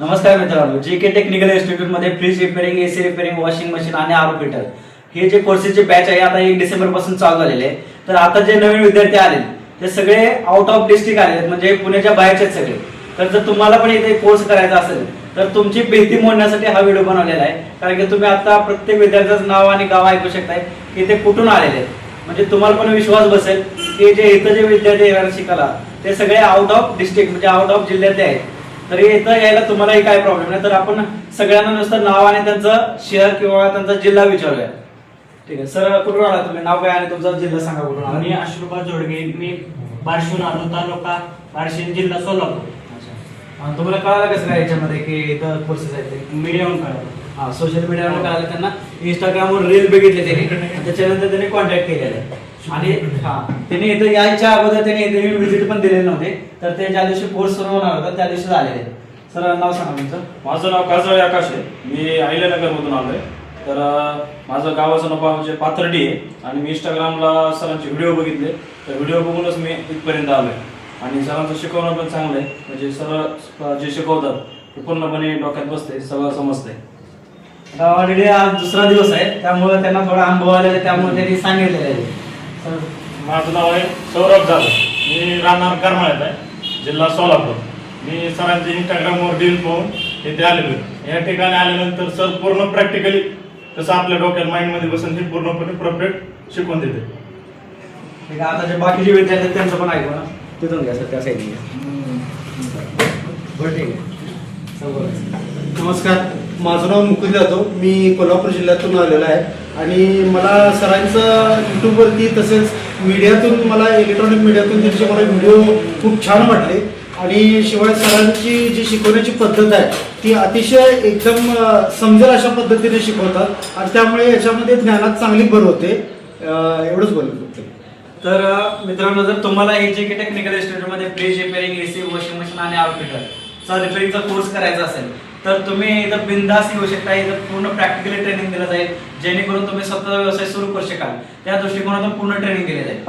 नमस्कार मित्रांनो J K technical इन्स्टिट्यूटमध्ये fridge repairing AC repairing washing machine आणि आरो फिटर हे जे कोर्सेसचे बॅच आहे आता एक डिसेंबरपासून चालू झालेले आहे. तर आता जे नवीन विद्यार्थी आले ते सगळे आउट ऑफ डिस्ट्रिक्ट आले आहेत, म्हणजे पुण्याच्या बाहेरचे सगळे. तर जर तुम्हाला पण इथे कोर्स करायचा असेल तर तुमची भीती मोडण्यासाठी हा व्हिडिओ बनवलेला आहे. कारण की तुम्ही आता प्रत्येक विद्यार्थ्याचं नाव आणि गाव ऐकू शकताय की ते कुठून आलेले आहेत. म्हणजे तुम्हाला पण विश्वास बसेल की जे इथं जे विद्यार्थी येणार शिकायला ते सगळे आउट ऑफ डिस्ट्रिक्ट म्हणजे आउट ऑफ जिल्ह्यातले आहेत. तरी इथं यायला तुम्हालाही काय प्रॉब्लेम नाही. तर आपण सगळ्यांना नुसतं नाव आणि त्यांचं शहर किंवा त्यांचा जिल्हा विचारूया. ठीक आहे. सर कुठून आला तुम्ही? नाव काय आणि तुमचा जिल्हा सांगा कुठून आला मी अश्रुबा जोडगे. मी बार्शीहून आलो तालुका बार्शी जिल्हा सोलापूर. आणि तुम्हाला कळालं कसं काय याच्यामध्ये की इथं कोर्सेस आहेत ते? मीडियम कळलं. हा सोशल मीडियावर कळालं त्यांना. इंस्टाग्रामवर रील बघितले त्यांनी. त्याच्यानंतर त्यांनी कॉन्टॅक्ट केलेला. आहे आणि हा. त्यांनी इथं यायच्या अगोदर त्यांनी इथे व्हिजिट पण दिलेले नव्हते. तर ते ज्या दिवशी कोर्स सुरू होणार होता त्या दिवशी आलेले सर नाव सांगा तुमचं. माझं नाव काजळे आकाश आहे. मी अहिल्यानगर मधून आलोय. तर माझं गावाचं नाव म्हणजे पाथर्डी आहे. आणि मी इंस्टाग्रामला सरांचे व्हिडिओ बघितले. तर व्हिडिओ बघूनच मी इथपर्यंत आलोय. आणि सरांचं शिकवणं पण चांगलं आहे. म्हणजे सर जे शिकवतात ते पूर्णपणे डोक्यात बसते सगळं समजतंय. आता ऑलरेडी आज दुसरा दिवस आहे. त्यामुळे त्यांना थोडा अनुभव आलेला आहे. त्यामुळे त्यांनी सांगितलेलं आहे. सर, माझं नाव आहे सौरभ जाधव. मी राहणार करमाळ्यात आहे जिल्हा सोलापूर. मी सरांचे इंस्टाग्रामवर रील पाहून इथे आलेलो. या ठिकाणी आल्यानंतर सर पूर्ण प्रॅक्टिकली कसं आपल्या डोक्यात माइंडमध्ये बसून हे पूर्णपणे परफेक्ट शिकवून देते ठीक आहे आता जे बाकीचे विद्यार्थी आहेत त्यांचं पण ऐकू ना. तिथून घ्या सर त्या साईडने बरं ठीक आहे. नमस्कार. माझं नाव मुकुल जाधव. मी कोल्हापूर जिल्ह्यातून आलेलो आहे. आणि मला सरांचं यूट्यूबवरती तसेच मीडियातून मला इलेक्ट्रॉनिक मीडियातून त्यांचे मला व्हिडिओ खूप छान वाटले. आणि शिवाय सरांची जी शिकवण्याची पद्धत आहे ती अतिशय एकदम समजेल अशा पद्धतीने शिकवतात. आणि त्यामुळे याच्यामध्ये ज्ञानात चांगली भर होते. एवढंच बोलत होते तर मित्रांनो जर तुम्हाला हे जे की टेक्निकल इन्स्टिट्यूटमध्ये fridge repairing AC washing machine आणि आउटफिटर रिपेअरिंगचा कोर्स करायचा असेल तर तुम्ही इथं बिंदास येऊ शकता इथं पूर्ण प्रॅक्टिकली ट्रेनिंग दिलं जाईल जेणेकरून तुम्ही स्वतःचा व्यवसाय सुरू करू शकाल. त्या दृष्टिकोनातून पूर्ण ट्रेनिंग दिले जाईल.